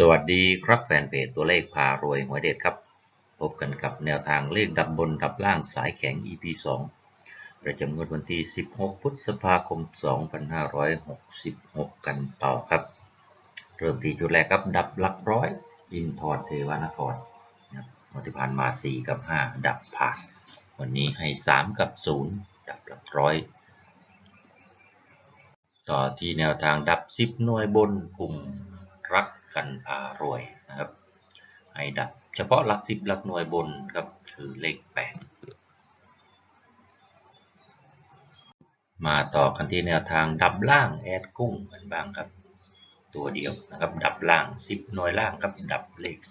สวัสดีครับแฟนเพจตัวเลขพารวยหัวเด็ดครับ พบกันกับแนวทางเลขดับบนดับล่างสายแข็ง EP 2 ประจำงวดวันที่ 16 พฤษภาคม 2566 กันต่อครับ เริ่มที่จุดแรกครับ ดับหลักร้อย อินทร์เทวานครนะครับวันที่ผ่านมา 4 กับ 5 ดับผ่านวันนี้ให้ 3 กับ 0 ดับหลักร้อย ต่อที่แนวทางดับ 10 หน่วยบนกลุ่มรัก กันพารวยนะครับ ให้ดับเฉพาะหลัก10หลักหน่วยบนครับคือเลข8มาต่อกันที่แนวทางดับล่างแอดกุ้งกันบ้างครับ ตัวเดียวนะครับ ดับล่าง 10 หน่วยล่างครับดับเลข 4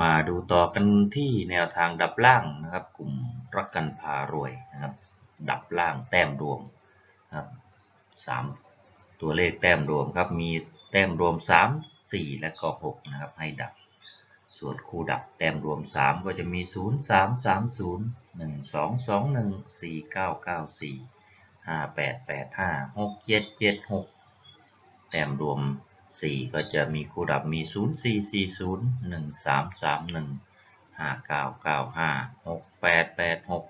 มาดูต่อกันที่แนวทางดับล่างนะครับ กลุ่มรักกันพารวยนะครับ ดับล่างแต้มรวมนะครับสาม ตัวเลขแต้มรวมครับ มีแต้มรวม 3 4 และก็6นะครับ ให้ดับ ส่วนคู่ดับแต้มรวม 3 ก็จะมี 0 3 3 0 1 2 2 1 4 9 9 4 5 8 8 5 6 7 7 6 แต้มรวม 4 ก็จะมีคู่ดับมี 0 4 4 0 1 3 3 1 5 9 9 5 6 8 8 6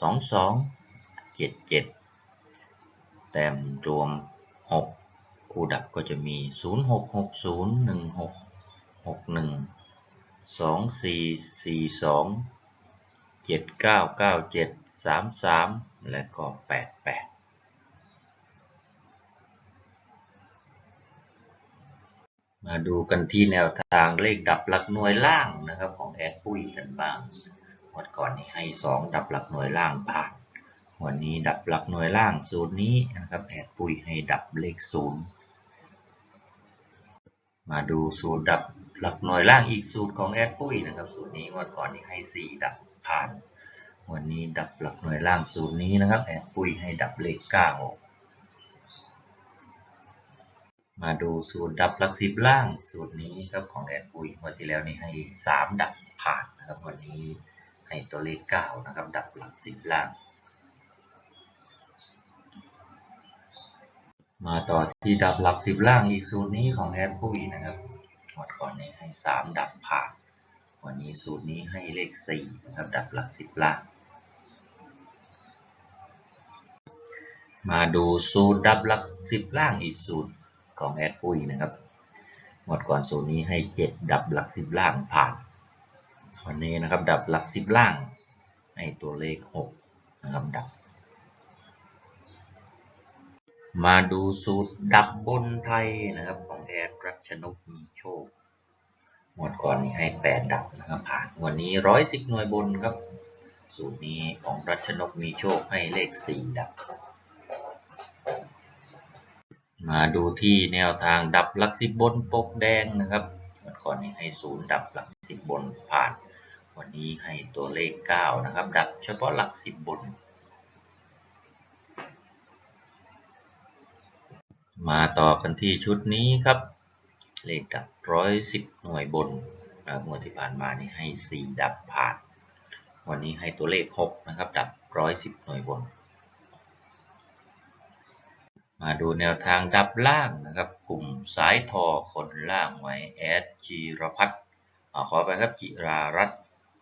2 2 7 7 แต้มรวม 6 คู่ดับก็จะมี 0 6 6 0 1 6 6 1 2 4 4 2 7 9 9 7 3 3 และก็ 8 8มาดูกันที่แนวทางเลขดับหลักหน่วยล่างนะครับของแอดปุ้ยกันบ้างวันก่อนนี้ให้ 2 ดับหลักหน่วยล่างผ่าน วันนี้ดับหลักหน่วยล่างสูตรนี้นะครับแอดปุยให้ดับเลขศูนย์มาดูสูตรดับหลักหน่วยล่างอีกสูตรของแอดปุยนะครับสูตรนี้วันก่อนนี้ให้ 4 ดับผ่าน วันนี้ดับหลักหน่วยล่างสูตรนี้นะครับแอดปุยให้ดับเลข9มาดูสูตรดับหลักสิบล่างสูตรนี้ครับของแอดปุยวันที่แล้วนี่ให้ 3 ดับผ่านนะครับวันนี้ให้ตัวเลข9นะครับดับหลักสิบล่าง มาต่อที่ดับหลักสิบล่างอีกสูตรนี้ของแอดปุ้ยนะครับวันก่อนนี้ให้สามดับผ่านวันนี้สูตรนี้ให้เลขสี่นะครับดับหลักสิบล่างมาดูสูตรดับหลักสิบล่างอีกสูตรของแอดปุ้ยนะครับหมดก่อนสูตรนี้ให้เจ็ดดับหลักสิบล่างผ่านวันนี้นะครับดับหลักสิบล่างให้ตัวเลขหกนะครับดับ มาดูสูตรดับบนไทยนะครับ ของแอดรัชนกมีโชคงวดก่อนนี้ให้แปดดับนะครับผ่านวันนี้ร้อยสิบหน่วยบนครับ สูตรนี้ของรัชนกมีโชคให้เลขสี่ดับ มาดูที่แนวทางดับหลักสิบบนปกแดงนะครับงวดก่อนนี้ให้ศูนย์ดับหลักสิบบนผ่าน วันนี้ให้ตัวเลขเก้านะครับ ดับเฉพาะหลักสิบบน มาต่อกันที่ชุดนี้ครับ เลขดับร้อยสิบหน่วยบนนะครับงวดที่ผ่านมานี่ให้สี่ดับผ่าน วันนี้ให้ตัวเลขหกนะครับ ดับร้อยสิบหน่วยบน มาดูแนวทางดับล่างนะครับ กลุ่มสายทอคนล่างไว้แอดจีรพัฒน์ขอไปครับจิรารัตน์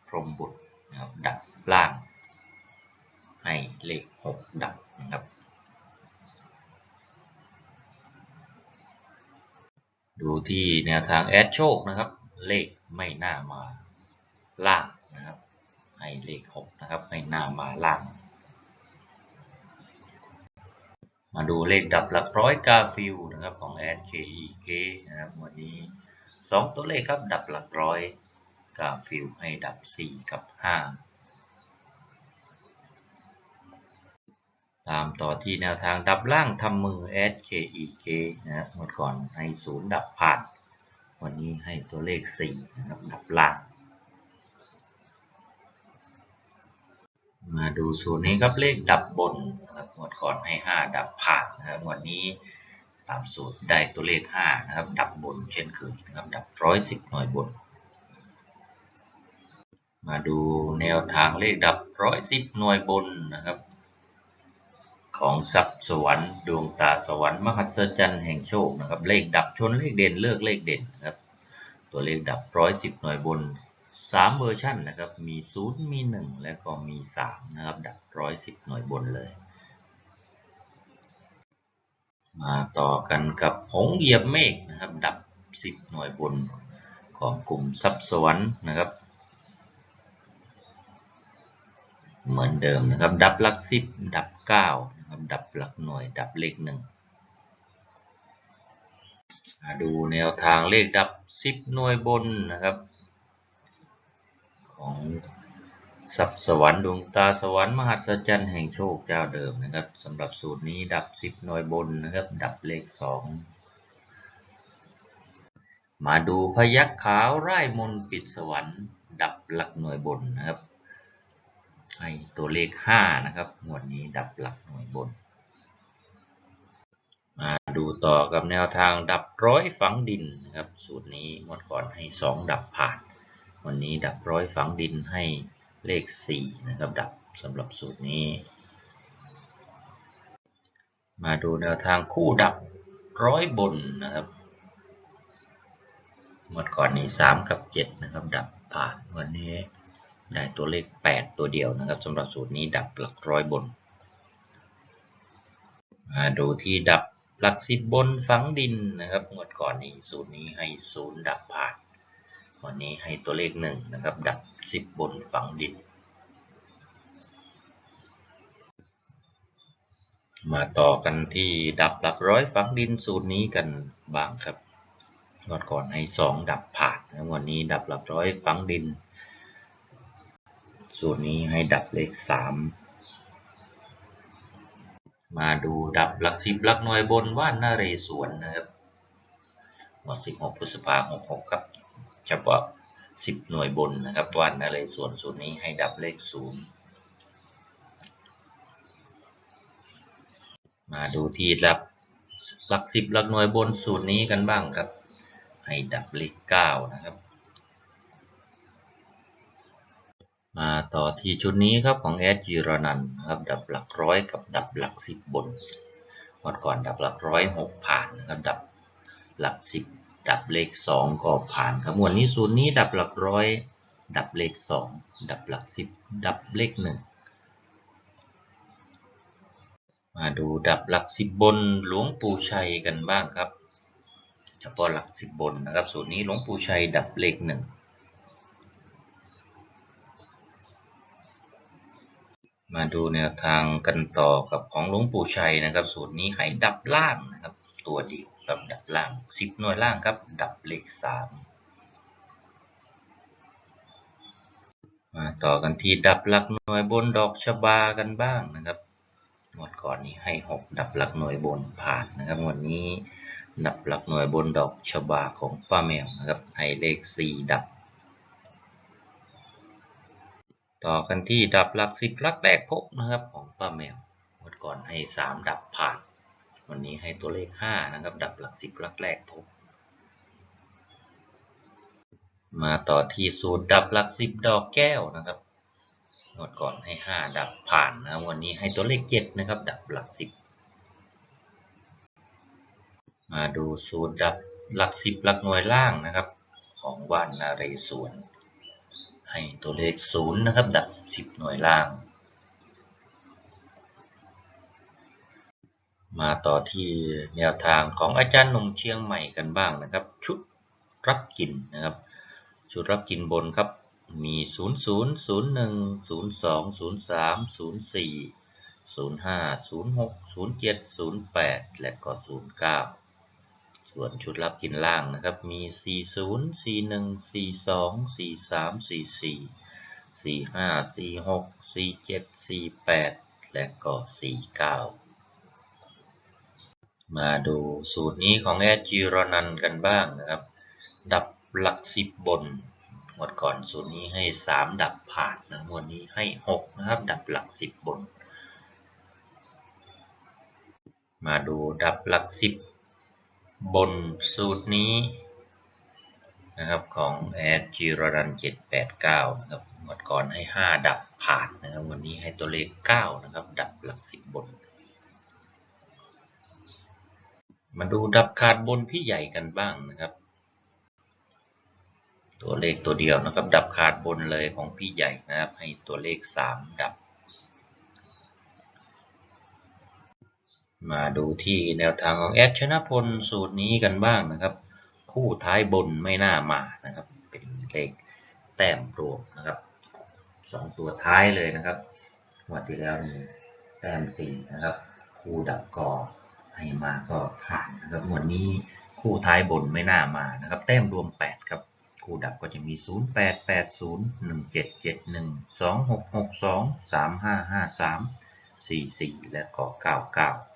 พรมบุตรนะครับดับล่าง ให้เลขหกดับนะครับ ดูที่แนวทางแอดโชคนะครับ เลขไม่น่ามาล่างนะครับ ให้เลขหกนะครับไม่น่ามาล่าง มาดูเลขดับหลักร้อยกาฟิลนะครับของแอด KEK นะครับวันนี้สองตัวเลขครับดับหลักร้อยกาฟิลให้ดับ4กับ5 ตามต่อที่แนวทางดับล่างทำมือ SKEK นะครับเมื่อก่อนให้ศูนย์ดับผ่าน วันนี้ให้ตัวเลข4นะครับดับล่าง มาดูส่วนนี้ครับเลขดับบนนะครับเมื่อก่อนให้ 5 ดับผ่านนะครับวันนี้ตามสูตรได้ตัวเลข5นะครับดับบนเช่นเคยนะครับดับ110หน่วยบน มาดูแนวทางเลขดับ110หน่วยบนนะครับ ของทรัพย์สวรรค์ดวงตาสวรรค์มหัศจรรย์แห่งโชคนะครับ เลขดับชนเลขเด่นเลิกเลขเด่นนะครับ ตัวเลขดับร้อยสิบหน่วยบนสามเวอร์ชันนะครับ มีศูนย์มีหนึ่งและก็มีสามนะครับ ดับร้อยสิบหน่วยบนเลย มาต่อกันกับหงเหยียบเมฆนะครับ ดับสิบหน่วยบนของกลุ่มทรัพย์สวรรค์นะครับ เหมือนเดิมนะครับ ดับหลักสิบดับเก้า ครับดับหลักหน่วย ดับเลขหนึ่งมาดูแนวทางเลขดับสิบหน่วยบนนะครับ ของสับสวรรค์ดวงตาสวรรค์มหัศจรรย์แห่งโชคเจ้าเดิมนะครับสำหรับสูตรนี้ดับสิบหน่วยบนนะครับ ดับเลขสองมาดูพยักขาวไร่มนต์ปิดสวรรค์ ดับหลักหน่วยบนนะครับ ให้ตัวเลข 5 นะครับหมวดนี้ดับหลักหน่วยบน มาดูต่อกับแนวทางดับร้อยฝังดินนะครับ สูตรนี้งวดก่อนให้ 2 ดับผ่าน วันนี้ดับร้อยฝังดินให้เลข 4 นะครับ ดับสำหรับสูตรนี้ มาดูแนวทางคู่ดับร้อยบนนะครับงวดก่อนนี้ 3 กับ 7 นะครับ ดับผ่านวันนี้ ได้ตัวเลข 8 ตัวเดียวนะครับสำหรับสูตรนี้ดับหลักร้อยบนมาดูที่ดับหลักสิบบนฝังดินนะครับงวดก่อนนี้สูตรนี้ให้ศูนย์ดับผ่านวันนี้ให้ตัวเลขหนึ่งนะครับ ดับสิบบนฝังดิน มาต่อกันที่ดับหลักร้อยฝังดินสูตรนี้กันบ้างครับงวดก่อนให้สองดับผ่านวันนี้ดับหลักร้อยฝังดิน สูตรนี้ให้ดับเลขสามมาดูดับหลักสิบหลักหน่วยบนว่านนาเรศวรนะครับวันสิบหกพฤษภาหกหกครับเฉพาะสิบหน่วยบนนะครับว่านนาเรศวรสูตรนี้ให้ดับเลขศูนย์มาดูที่ดับหลักสิบหลักหน่วยบนสูตรนี้กันบ้างครับ ให้ดับเลขเก้านะครับ มาต่อที่ชุดนี้ครับของแอดจีรนันนะครับดับหลักร้อยกับดับหลักสิบบนวันก่อนดับหลักร้อยหกผ่านนะครับดับหลักสิบดับเลขสองก็ผ่านครับวันนี้สูตรนี้ดับหลักร้อยดับเลขสองดับหลักสิบดับเลขหนึ่งมาดูดับหลักสิบบนหลวงปู่ชัยกันบ้างครับเฉพาะหลักสิบบนนะครับสูตรนี้หลวงปู่ชัยดับเลขหนึ่ง มาดูแนวทางกันต่อกับของหลวงปู่ชัยนะครับ สูตรนี้ให้ดับล่างนะครับ ตัวเดียวกับดับล่างสิบหน่วยล่างครับ ดับเลขสามมาต่อกันที่ดับหลักหน่วยบนดอกชบากันบ้างนะครับงวดก่อนนี้ให้หกดับหลักหน่วยบนผ่านนะครับวันนี้ดับหลักหน่วยบนดอกชบาของป้าแมวนะครับให้เลขสี่ดับ ต่อกันที่ดับหลักสิบหลักแรกพบนะครับของป้าแมวเมื่อก่อนให้สามดับผ่าน วันนี้ให้ตัวเลขห้านะครับ ดับหลักสิบหลักแรกพบ มาต่อที่สูตรดับหลักสิบดอกแก้วนะครับเมื่อก่อนให้ห้าดับผ่านนะครับวันนี้ให้ตัวเลขเจ็ดนะครับ ดับหลักสิบมาดูสูตรดับหลักสิบหลักหน่วยล่างนะครับ ของว่านนาเรศวร ให้ตัวเลขศูนย์นะครับ ดับสิบหน่วยล่าง มาต่อที่แนวทางของอาจารย์หนุ่มเชียงใหม่กันบ้างนะครับ ชุดรับกินนะครับ ชุดรับกินบนครับ มี 0 0 0 1 0 2 0 3 0 4 0 5 0 6 0 7 0 8 และก็ 0 9 ส่วนชุดรับกินล่างนะครับ มี 40 41 42 43 44 45 46 47 48 และก็ 49 มาดูสูตรนี้ของแอดจิรนันกันบ้างนะครับ ดับหลักสิบบนหมดก่อนสูตรนี้ให้ 3 ดับผ่านนะวันนี้ให้ 6 นะครับ ดับหลักสิบบน มาดูดับหลักสิ บนสูตรนี้นะครับของแอดจีรดันเจ็ดแปดเก้านะครับงวดก่อนให้ห้าดับผ่านนะครับวันนี้ให้ตัวเลขเก้านะครับดับหลักสิบบน มาดูดับขาดบนพี่ใหญ่กันบ้างนะครับ ตัวเลขตัวเดียวนะครับ ดับขาดบนเลยของพี่ใหญ่นะครับ ให้ตัวเลขสามดับ มาดูที่แนวทางของแอดชนะพลสูตรนี้กันบ้างนะครับ คู่ท้ายบนไม่น่ามานะครับ เป็นเลขแต้มรวมนะครับสองตัวท้ายเลยนะครับวันที่แล้วนี่แต้มสี่นะครับ คู่ดับก็ให้มาก็ขาดนะครับวันนี้คู่ท้ายบนไม่น่ามานะครับ แต้มรวม 8 ครับ คู่ดับก็จะมี 0 8 8 0 1 7 7 1 2 6 6 2 3 5 5 3 4 4 และก็ 99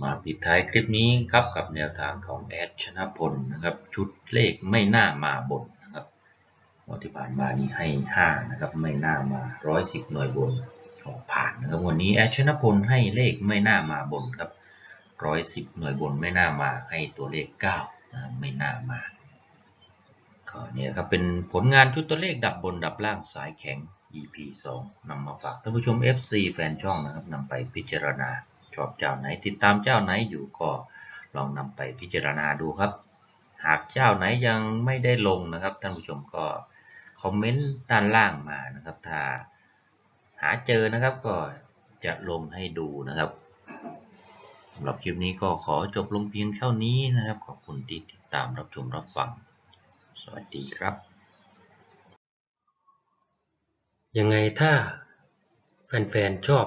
มาปิดท้ายคลิปนี้ครับกับแนวทางของแอดชนะพลนะครับ ชุดเลขไม่น่ามาบนนะครับวันที่ผ่านมานี่ให้ 5 นะครับ ไม่น่ามา 110 หน่วยบนออกผ่านนะครับวันนี้แอดชนะพลให้เลขไม่น่ามาบนครับ 110 หน่วยบนไม่น่ามาให้ตัวเลข9นะไม่น่ามาก็เนี่ยครับเป็นผลงานชุดตัวเลขดับบนดับล่างสายแข็ง EP 2นำมาฝากท่านผู้ชม FC แฟนช่องนะครับนำไปพิจารณา ชอบเจ้าไหน ติดตามเจ้าไหนอยู่ก็ลองนำไปพิจารณาดูครับ หากเจ้าไหนยังไม่ได้ลงนะครับท่านผู้ชมก็คอมเมนต์ด้านล่างมานะครับ ถ้าหาเจอนะครับก็จะลงให้ดูนะครับสำหรับคลิปนี้ก็ขอจบลงเพียงเท่านี้นะครับ ขอบคุณที่ติดตามรับชมรับฟัง สวัสดีครับ ยังไงถ้าแฟนๆชอบ